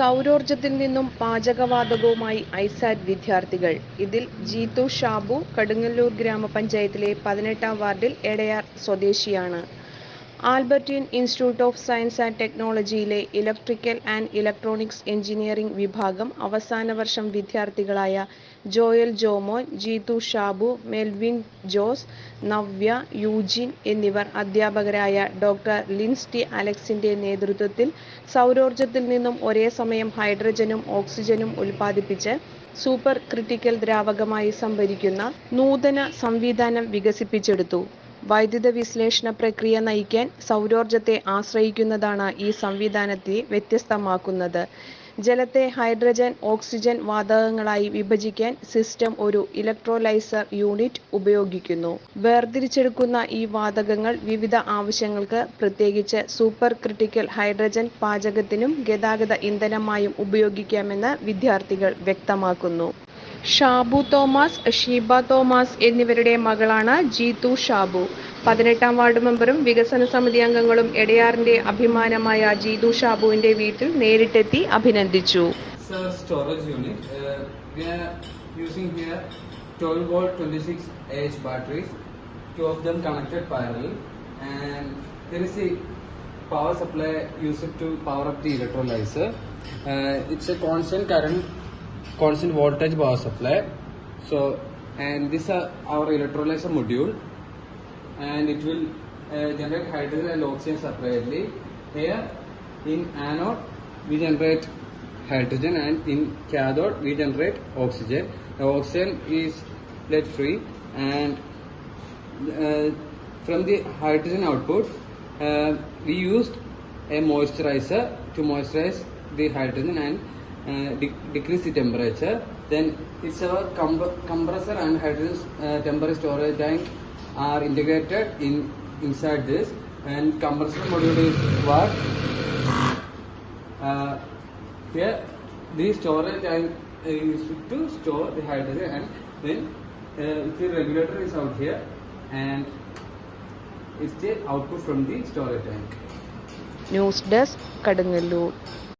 സൗരോർജത്തിൽ നിന്നും പാചകവാതകവുമായി ഐസാറ്റ് വിദ്യാർത്ഥികൾ. ഇതിൽ ജീതു ഷാബു കടുങ്ങല്ലൂർ ഗ്രാമപഞ്ചായത്തിലെ പതിനെട്ടാം വാർഡിൽ എടയാർ സ്വദേശിയാണ്. Albertian institute of science and ടെക്നോളജിയിലെ electrical and electronics engineering വിഭാഗം അവസാന വർഷം വിദ്യാർത്ഥികളായ ജോയൽ ജോമോൻ ജീതു ഷാബു മെൽവിൻ ജോസ് നവ്യ യൂജിൻ എന്നിവർ അധ്യാപകരായ ഡോക്ടർ ലിൻസ് ടി അലക്സിന്റെ നേതൃത്വത്തിൽ സൗരോർജത്തിൽ നിന്നും ഒരേ സമയം ഹൈഡ്രജനും ഓക്സിജനും ഉൽപ്പാദിപ്പിച്ച് സൂപ്പർ ക്രിട്ടിക്കൽ ദ്രാവകമായി സംഭരിക്കുന്ന നൂതന സംവിധാനം വികസിപ്പിച്ചെടുത്തു. വൈദ്യുത വിശ്ലേഷണ പ്രക്രിയ നയിക്കാൻ സൗരോർജത്തെ ആശ്രയിക്കുന്നതാണ് ഈ സംവിധാനത്തെ വ്യത്യസ്തമാക്കുന്നത്. ജലത്തെ ഹൈഡ്രജൻ ഓക്സിജൻ വാതകങ്ങളായി വിഭജിക്കാൻ സിസ്റ്റം ഒരു ഇലക്ട്രോലൈസർ യൂണിറ്റ് ഉപയോഗിക്കുന്നു. വേർതിരിച്ചെടുക്കുന്ന ഈ വാതകങ്ങൾ വിവിധ ആവശ്യങ്ങൾക്ക് പ്രത്യേകിച്ച് സൂപ്പർ ക്രിട്ടിക്കൽ ഹൈഡ്രജൻ പാചകത്തിനും ഗതാഗത ഇന്ധനമായും ഉപയോഗിക്കാമെന്ന് വിദ്യാർത്ഥികൾ വ്യക്തമാക്കുന്നു. ഷാബു തോമസ് ഷീബ തോമസ് എന്നിവരുടെ മകളാണ് ജീതു ഷാബു. പതിനെട്ടാം വാർഡ് മെമ്പറും വികസന സമിതി അംഗങ്ങളും എടയാറിന്റെ അഭിമാനമായ ജീതു ഷാബുവിന്റെ വീട്ടിൽ നേരിട്ടെത്തി അഭിനന്ദിച്ചു. Power supply used to power up the electrolyzer. Uh, it's a constant current constant voltage power supply. So, and this is our electrolyzer module, and it will uh, generate hydrogen and oxygen separately. Here, in anode, we generate hydrogen and in cathode we generate oxygen. The oxygen is lead free and uh, from the hydrogen output uh, we used a moisturizer to moisturize the hydrogen and uh, decrease the temperature. Then it's our com- compressor and hydrogen uh, temperature storage tank are integrated in inside this and compressor module is what uh, here the storage tank is used to store the hydrogen and then uh, the regulator is out here and it's the output from the storage tank. News desk Kadungallur